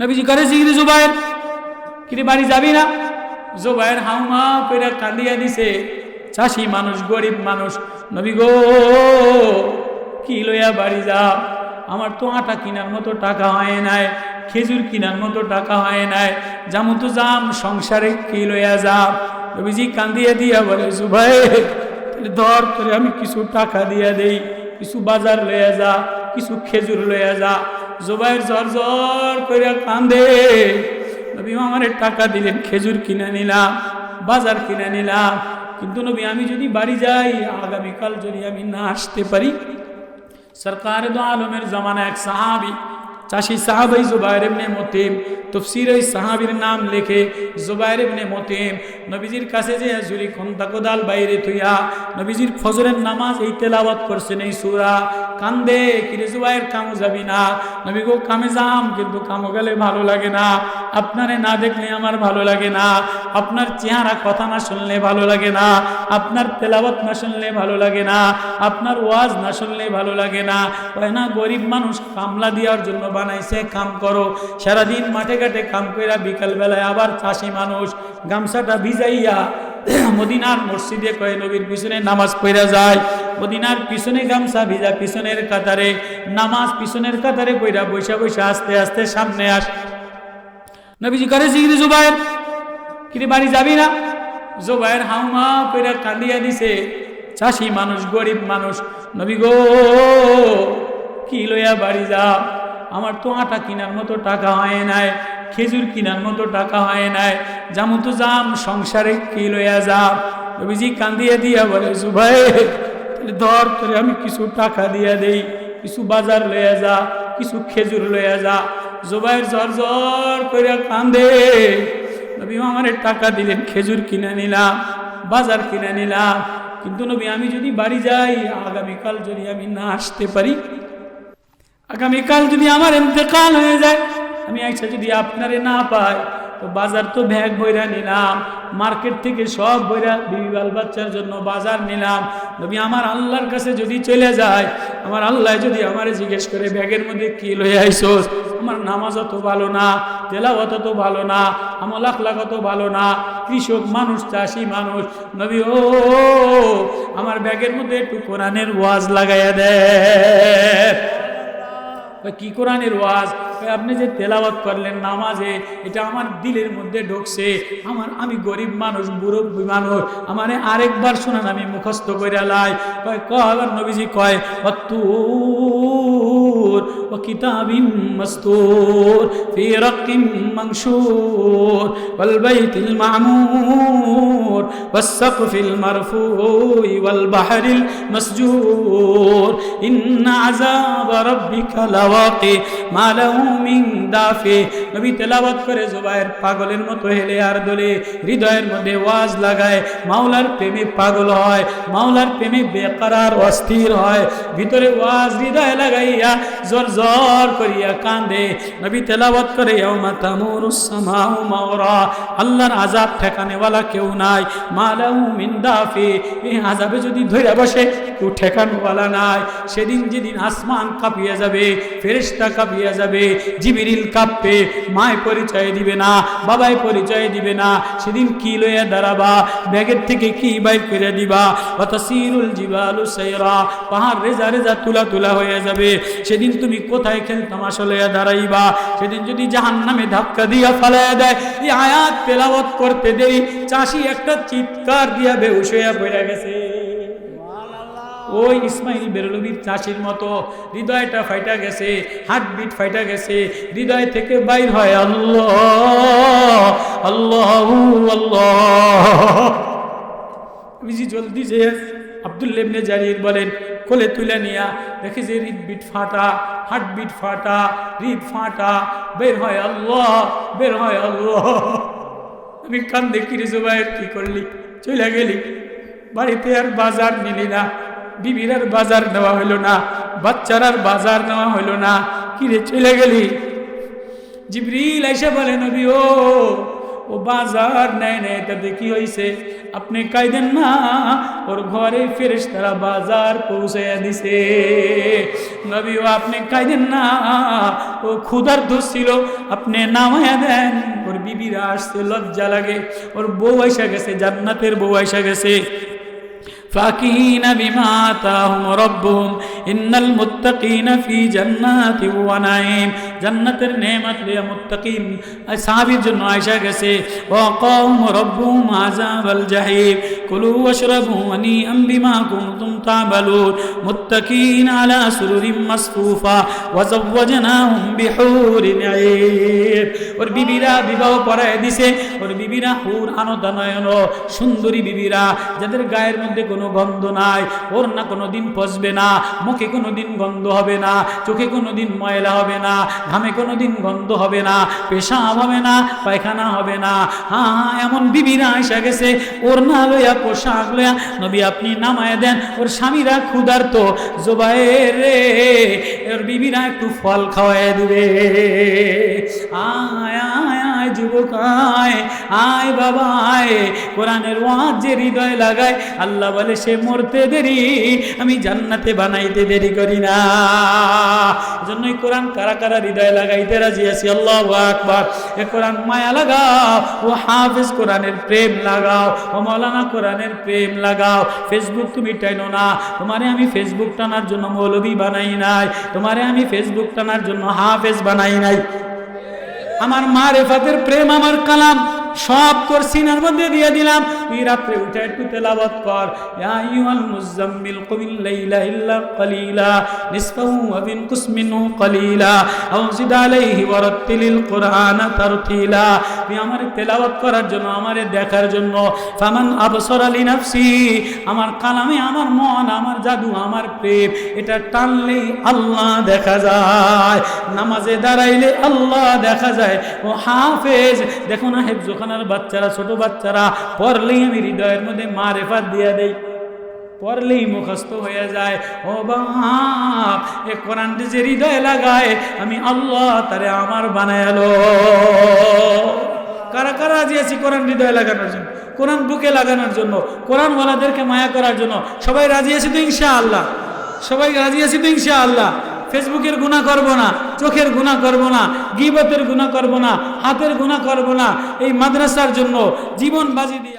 নবীজি করে জিগরি জুবাইর। কিরে বাড়ি যাবি না? জুবাইর হাউমা করে কান্দিয়া দিছে, চাষি মানুষ, গরিব মানুষ, নবী গো, কি লইয়া বাড়ি যা আমার তো আটা কিনার মতো টাকা হয় নাই, খেজুর কিনার মতো টাকা হয় নাই যেমন তো যাম সংসারে কি লইয়া যাম নবীজি কান্দিয়া দিয়া বলে তাহলে ধর করে আমি কিছু টাকা দিয়া দেই, কিছু বাজার লইয়া যা, কিছু খেজুর লইয়া যা জুবাইর জ্বর জ্বর করে কান্দে। নবী আমার টাকা দিলেন, খেজুর কিনে নিলাম, বাজার কিনে নিলাম। কিন্তু নবী, আমি যদি বাড়ি যাই, আগামীকাল যদি আমি না আসতে পারি, সরকার দো আলমের জমানা এক সাহাবি চাষি সাহাবাই জুবাইর ইবনে মতিম তফসির ওই সাহাবির নাম লেখে জুবাইর ইবনে মতিম, নবীজির কাছে যে জুরি খন্তা কোদাল বাইরে থুইয়া নবীজির ফজরের নামাজ এই তেলাওয়াত করছেন এই সুরা, কান্দে, কিরে জুবাইর, কামো যাবি না? নবী গো, কামে যাম, কিন্তু কামো গেলে ভালো লাগে না। আপনারে না দেখলে আমার ভালো লাগে না। আপনার চেহারা কথা না শুনলে ভালো লাগে না। আপনার তেলাওয়াত না শুনলে ভালো লাগে না। আপনার ওয়াজ না শুনলে ভালো লাগে না। না, গরিব মানুষ কামলা দেওয়ার জন্য বানাইছে, কাম করো। সারাদিন মাঠে ঘাটে কাম কইরা বিকাল বেলায় আবার চাষি মানুষ গামছাটা ভিজাইয়া মদিনার মসজিদে কয়ে নবীর পিছনে নামাজ পড়া যায়। মদিনার পিছনে গামছা ভিজা, পিছনের কাতারে নামাজ পিছনের কাতারে পইরা বৈশা বৈশা আস্তে আস্তে সামনে আস। নবীজি করে, জিগরি জুবাইর, কিরে বাড়ি যাবি না? জুবাইর হাউমা কইরা কান্দিয়া দিছে, চাষি মানুষ, গরিব মানুষ, নবী গো, কি লইয়া বাড়ি যা? আমার তো আটা কেনার মতো টাকা হয় নাই, খেজুর কেনার মতো টাকা হয় নাই। যেমন তো যাম সংসারে কি লইয়া যাম? নবীজি কান্দিয়া দিয়া বলে তাহলে ধর করে আমি কিছু টাকা দিয়া দেই, কিছু বাজার লইয়া যা, কিছু খেজুর লইয়া যা। জুবাইর জ্বর জ্বর করে কান্দে। নবী আমার টাকা দিলেন, খেজুর কিনে নিলাম, বাজার কিনে নিলাম। কিন্তু নবী, আমি যদি বাড়ি যাই, আগামীকাল যদি আমি না আসতে পারি আগামীকাল যদি আমার ইন্তেকাল হয়ে যায়, আমি আইসা যদি আপনারে না পাই, তো বাজার তো ব্যাগ বইরা নিলাম, মার্কেট থেকে সব বইরা বিবাল বাচ্চার জন্য বাজার নিলাম। নবী আমার আল্লাহর কাছে যদি চলে যায়, আমার আল্লাহ যদি আমারে জিজ্ঞেস করে, ব্যাগের মধ্যে কি লয়ে আইসোস? আমার নামাজ অত ভালো না, তেলাওয়াত অত ভালো না, আমল আখলাক অত ভালো না, কৃষক মানুষ, চাষি মানুষ। নবী, ও, আমার ব্যাগের মধ্যে একটু কোরআনের ওয়াজ লাগাইয়া দেয় কি কোরআনের ওয়াজ? আপনি যে তেলাওয়াত করলেন নামাজে, এটা আমার দিলের মধ্যে ঢুকছে। আমার, আমি গরিব মানুষ, মুরব্বী মানুষ, আমার আরেকবার শোনান, আমি মুখস্থ করে লাই। কয় কয় নবীজি কয় অত্তুর ও কিতাবিম মস্তুর ফি রাকিম মানশুর ওয়াল বাইতিল মামুর والسقف المرفوع والبحر المسجور إن عذاب ربك لواقع ما له من دافع নবী তেলাওয়াত করে জুবাইর পাগলের মতো হেলে আর দোলে হৃদয়ের মধ্যে ওয়াজ লাগায় মাওলার প্রেমে পাগল হয় মাওলার প্রেমে বেকারার অস্থির হয় ভিতরে ওয়াজ হৃদয় লাগাইয়া জোর জোর করিয়া কান্দে নবী তেলাওয়াত করে আল্লাহর আযাব ঠেকানেওয়ালা কেউ নাই। মালাউ মিন দাফি এই আযাবে যদি ধইরা বসে, কেউ ঠেকানোওয়ালা নাই। সেদিন যেদিন আসমান কাঁপিয়ে যাবে, ফেরেশতা কাঁপিয়ে যাবে, জিবিরিল কাঁপবে, মায় পরিচয় দিবে না বাবাই পরিচয় দিবে না, সেদিন কি লইয়া দাঁড়াবা? ব্যাগের থেকে কি বাইর করে দিবা? অতসিরুল জিবালু সাইরা, পাহাড় রেজা রেজা তুলা তুলা হয়ে যাবে। সেদিন তুমি কোথায় খেল তামাশা লইয়া দাঁড়াইবা? সেদিন যদি জাহান নামে ধাক্কা দিয়া ফালাইয়া দেয় এই আয়াত তেলাওয়াত করতে দেরি চাষি একটা চিৎকার দিয়া হইয়া পড়ে গেছে। ওই ইসমাইল বেরলবির চাষির মতো হৃদয়টা ফাইটা গেছে হার্টবিট ফাইটা গেছে হৃদয় থেকে বাইর হয় আল্লাহ আল্লাহ আল্লাহ। বিজি জলদি যে আব্দুল লেবনে জারির বলেন, কোলে তুলে নিয়া দেখে যে হৃদবিট ফাটা, হার্টবিট ফাটা, হৃদ ফাটা, বের হয় আল্লাহ, বের হয় আল্লাহ। আমি কান দেখি রে জুবাইর কি করলি? চলে গেলি? বাড়িতে আর বাজার নিলি না, বিবির আর বাজার নেওয়া হইল না, বাচ্চার আর বাজার নেওয়া হইল না। কিরে চলে গেলি? জিবরিল এসে বলে, নবী ও ও বাজার নেয় নেয় তাতে কি হয়েছে আপনি কাইদেন না ওর ঘরে ফেরেস তারা বাজার পৌঁছাইয়া দিছে নবী ও আপনি কাইদেন না ও ক্ষুধার দোষ ছিল আপনি নামায়া দেন ওর বিবিরা আসছে লজ্জা লাগে ওর বউ আইসা গেছে জান্নাতের বউ আইসা গেছে ফাকিহিন বিমা তাহুম রব্বুম ইন্নাল মুত্তাকিন ফি জান্নাতি ওয়া নাঈম জান্নাতের নেয়ামত লিয়া মুত্তাকিন সাহাবীর জন্য আয়েশা গেছে ওয়া কওম রব্বুম আযাবাল জাহিম কুলু ওয়াশরাবু ওয়ানিআম বিমা কুনতুম তা'মালুন মুত্তাকিন আলা সুরুরিম মাসফুফা ওয়া যাওয়াজনাহুম বিহুরিন আইন ওর বিবিরা বিবাহ পরায় দিছে ওর বিবিরা হুর আনদানয়ন সুন্দরী বিবিরা, যাদের গায়ের মধ্যে কোনো গন্ধ নাই, ওর না কোনো দিন পচবে না, মুখে কোনো দিন গন্ধ হবে না, চোখে কোনো দিন ময়লা হবে না, ঘামে কোনো দিন গন্ধ হবে না, পেশাব হবে না, পায়খানা হবে না। হ্যাঁ হ্যাঁ এমন বিবিরা এসে গেছে, ওর না লইয়া পোশাক লইয়া, নবী আপনি নামায় দেন, ওর স্বামীরা ক্ষুধার্ত জোবাইয়ের রে ওর বিবিরা একটু ফল খাওয়ায় দিবে। আয় যুবক আয় আয় বাবা আয় কোরআনের ওয়াজ যে হৃদয় লাগায়, আল্লাহ বলে সে মরতে দেরি, আমি জান্নাতে বানাইতে দেরি করি না। জন্যই কোরআন কারা কারা হৃদয় লাগাইতে রাজি আছি? আল্লাহ আকবার। এ কোরআন মায়া লাগাও, ও হাফেজ কোরআনের প্রেম লাগাও, ও মৌলানা কোরআনের প্রেম লাগাও। ফেসবুক তুমি টাইনো না, তোমারে আমি ফেসবুক টানার জন্য মৌলবী বানাই নাই, তোমারে আমি ফেসবুক টানার জন্য হাফেজ বানাই নাই। আমার মা রেফাতের প্রেম, আমার কালাম, সব তোর সিনার মধ্যে দিয়ে দিলাম। তুই রাত্রে উঠে একটু কর। ইয়া আইয়ুহাল মুজাম্মিল কুমিল লাইলা ইল্লা কলিলা, নিসফাহু ওয়া বিনকুস মিনহু কলিলা আও জিদ আলাইহি ওয়া রাত্তিলিল তারতিলা। তেলাওয়াত করার জন্য দেখার জন্য, ফামান আবসারা লিনাফসি, আমার কালামে আমার মন, আমার জাদু, আমার প্রেম, এটা টানলেই আল্লাহ দেখা যায়। নামাজে দাঁড়াইলে আল্লাহ দেখা যায়। ও হাফেজ, দেখো না হেফজোখানার বাচ্চারা, ছোট বাচ্চারা, পড়লেই আমি হৃদয়ের মধ্যে মা রেফাত দিয়ে দেই। পড়লেই মুখস্থ হয়ে যায়, ও বাপ, এ কোরআনটি যে হৃদয়ে লাগায়, আমি আল্লাহ তারে আমার বানায়ালো কারা কারা রাজি আছি কোরআন হৃদয়ে লাগানোর জন্য? কোরআন বুকে লাগানোর জন্য কোরআন ওয়ালাদেরকে মায়া করার জন্য? সবাই রাজি আছি তো ইনশা আল্লাহ সবাই রাজি আছি তো ইনশা আল্লাহ ফেসবুকের গুণা করব না, চোখের গুণা করব না, গিবতের গুণা করব না, হাতের গুণা করব না, এই মাদ্রাসার জন্য জীবন বাজি দিয়ে